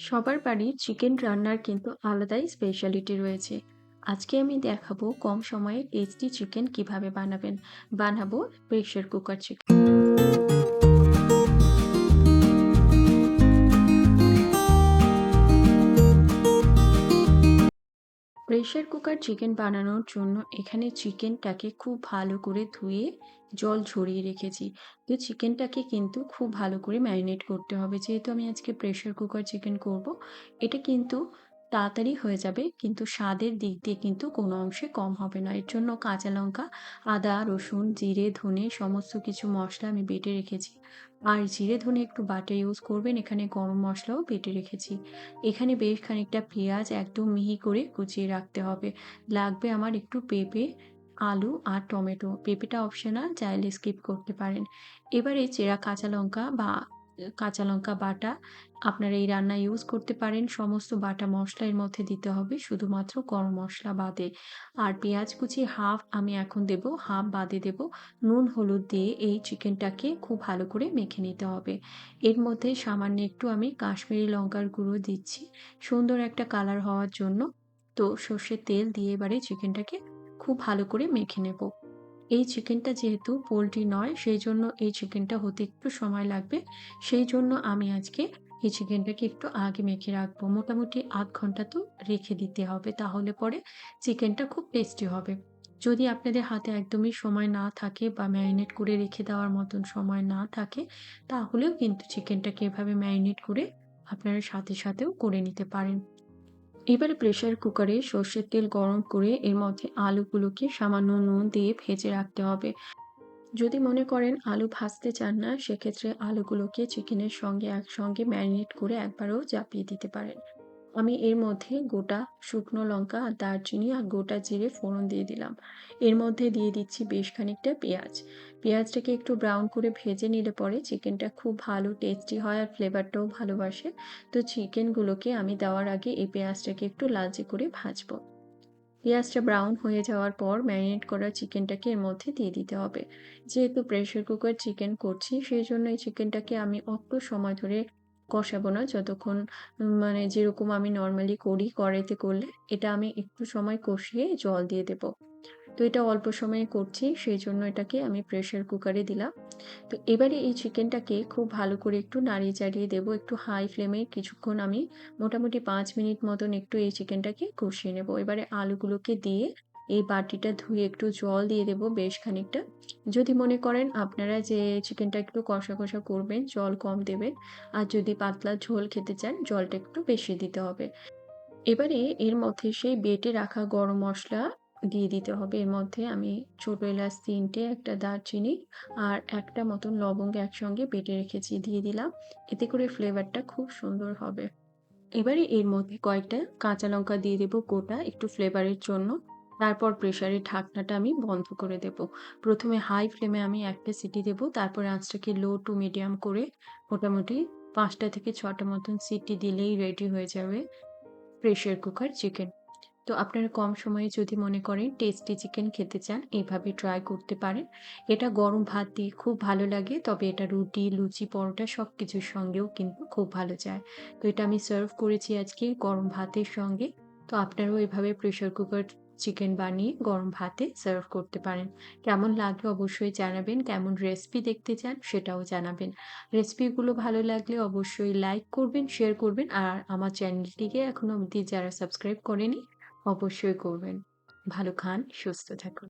সবার বাড়ির চিকেন রান্নার কিন্তু আলাদাই স্পেশালিটি রয়েছে। আজকে আমি দেখাবো কম সময়ে টেস্টি চিকেন কীভাবে বানাবেন। বানাবো pressure cooker chicken pressure cooker chicken বানানোর জন্য এখানে চিকেনটাকে খুব ভালো করে ধুয়ে জল ঝরিয়ে রেখেছি। তো চিকেনটাকে কিন্তু খুব ভালো করে ম্যারিনেট করতে হবে। যেহেতু আমি আজকে প্রেশার কুকার চিকেন করব, এটা কিন্তু তাড়াতাড়ি হয়ে যাবে। কিন্তু স্বাদের দিক দিয়ে কিন্তু কোনো অংশে কম হবে না। এর জন্য কাঁচা লঙ্কা, আদা, রসুন, জিরে, ধনে সমস্ত কিছু মশলা আমি বেটে রেখেছি। আর জিরে, ধনে একটু বাটা ইউজ করবেন। এখানে গরম মশলাও বেটে রেখেছি। এখানে বেশ খানিকটা পেঁয়াজ একদম মিহি করে কুচিয়ে রাখতে হবে। লাগবে আমার একটু পেঁপে, আলু আর টমেটো। পেঁপেটা অপশনাল চাইলে স্কিপ করতে পারেন। এবারে চেরা কাঁচা লঙ্কা বা কাঁচা লঙ্কা বাটা। আপনারা এই রান্না ইউজ করতে পারেন। সমস্ত বাটা মশলা এর মধ্যে দিতে হবে শুধুমাত্র গরম মশলা বাদে। আর পেঁয়াজ কুচি হাফ আমি এখন দেব হাফ বাদে দেব। নুন, হলুদ দিয়ে এই চিকেনটাকে খুব ভালো করে মেখে নিতে হবে। এর মধ্যে সামান্য একটু আমি কাশ্মীরি লঙ্কার গুঁড়ো দিচ্ছি। সুন্দর একটা কালার হওয়ার জন্য। তো সর্ষের তেল দিয়ে এবারে চিকেনটাকে খুব ভালো করে মেখে নেব। এই চিকেনটা যেহেতু পোলট্রি নয় সেই জন্য এই চিকেনটা হতে একটু সময় লাগবে। সেই জন্য আমি আজকে এই চিকেনটাকে একটু আগে মেখে রাখব। মোটামুটি আধ ঘণ্টা তো রেখে দিতে হবে, তাহলে পরে চিকেনটা খুব টেস্টি হবে। যদি আপনাদের হাতে একদমই সময় না থাকে বা ম্যারিনেট করে রেখে দেওয়ার মতন সময় না থাকে, তাহলেও কিন্তু চিকেনটাকে এভাবে ম্যারিনেট করে আপনারা সাথে সাথেও করে নিতে পারেন। এবারে প্রেশার কুকারে সর্ষের তেল গরম করে এর মধ্যে আলুগুলোকে সামান্য নুন দিয়ে ভেজে রাখতে হবে। যদি মনে করেন আলু ভাজতে চান না, সেক্ষেত্রে আলুগুলোকে চিকেনের সঙ্গে একসঙ্গে ম্যারিনেট করে একবারও চাপিয়ে দিতে পারেন। আমি এর মধ্যে গোটা শুকনো লঙ্কা আর দারচিনি আর গোটা জিরে ফোড়ন দিয়ে দিলাম। এর মধ্যে দিয়ে দিচ্ছি বেশ খানিকটা পেঁয়াজ। পেঁয়াজটাকে একটু ব্রাউন করে ভেজে নিলে পরে চিকেনটা খুব ভালো টেস্টি হয় আর ফ্লেভারটাও ভালোবাসে। তো চিকেনগুলোকে আমি দেওয়ার আগে এই পেঁয়াজটাকে একটু লালচে করে ভাজবো। পেঁয়াজটা ব্রাউন হয়ে যাওয়ার পর ম্যারিনেট করা চিকেনটাকে এর মধ্যে দিয়ে দিতে হবে। যেহেতু প্রেশার কুকার চিকেন করছি, সেই জন্য এই চিকেনটাকে আমি অল্প সময় ধরে কষাবো না। যতক্ষণ মানে যেরকম আমি নর্মালি করি কড়াইতে করলে, এটা আমি একটু সময় কষিয়ে জল দিয়ে দেব। তো এটা অল্প সময়ে করছি, সেই জন্য এটাকে আমি প্রেশার কুকারে দিলাম। তো এবারে এই চিকেনটাকে খুব ভালো করে একটু নাড়িয়ে চাড়িয়ে দেবো, একটু হাই ফ্লেমে কিছুক্ষণ আমি মোটামুটি পাঁচ মিনিট মতন একটু এই চিকেনটাকে কষিয়ে নেব। এবারে আলুগুলোকে দিয়ে এই বাটিটা ধুয়ে একটু জল দিয়ে দেবো বেশ খানিকটা। যদি মনে করেন আপনারা যে চিকেনটা একটু কষা কষা করবেন, জল কম দেবেন, আর যদি পাতলা ঝোল খেতে চান, জলটা একটু বেশি দিতে হবে। এবারে এর মধ্যে সেই বেটে রাখা গরম মশলা দিয়ে দিতে হবে। এর মধ্যে আমি ছোটো এলাচ তিনটে, একটা দারচিনি আর একটা মতন লবঙ্গ একসঙ্গে বেটে রেখেছি, দিয়ে দিলাম। এতে করে ফ্লেভারটা খুব সুন্দর হবে। এবারে এর মধ্যে কয়েকটা কাঁচা লঙ্কা দিয়ে দেবো গোটা, একটু ফ্লেভারের জন্য। তারপর প্রেশারের ঢাকনাটা আমি বন্ধ করে দেব। প্রথমে হাই ফ্লেমে আমি একটা সিটি দেব, তারপর আঁচটাকে লো টু মিডিয়াম করে মোটামুটি পাঁচটা থেকে ছটা মতন সিটি দিলেই রেডি হয়ে যাবে প্রেশার কুকার চিকেন তো আপনারা কম সময়ে যদি মনে করেন টেস্টি চিকেন খেতে চান এইভাবে ট্রাই করতে পারেন। এটা গরম ভাত দিয়ে খুব ভালো লাগে, তবে এটা রুটি, লুচি, পরোটা সব কিছুর সঙ্গেও কিন্তু খুব ভালো যায়। তো এটা আমি সার্ভ করেছি আজকে গরম ভাতের সঙ্গে। তো আপনারাও এভাবে প্রেশার কুকার চিকেন বানিয়ে গরম ভাতে সার্ভ করতে পারেন। কেমন লাগল অবশ্যই জানাবেন। কেমন রেসিপি দেখতে চান সেটাও জানাবেন। রেসিপিগুলো ভালো লাগলে অবশ্যই লাইক করবেন শেয়ার করবেন আর আমার চ্যানেলটিকে এখনও অবধি যারা সাবস্ক্রাইব করেনি অবশ্যই করবেন। ভালো খান, সুস্থ থাকুন।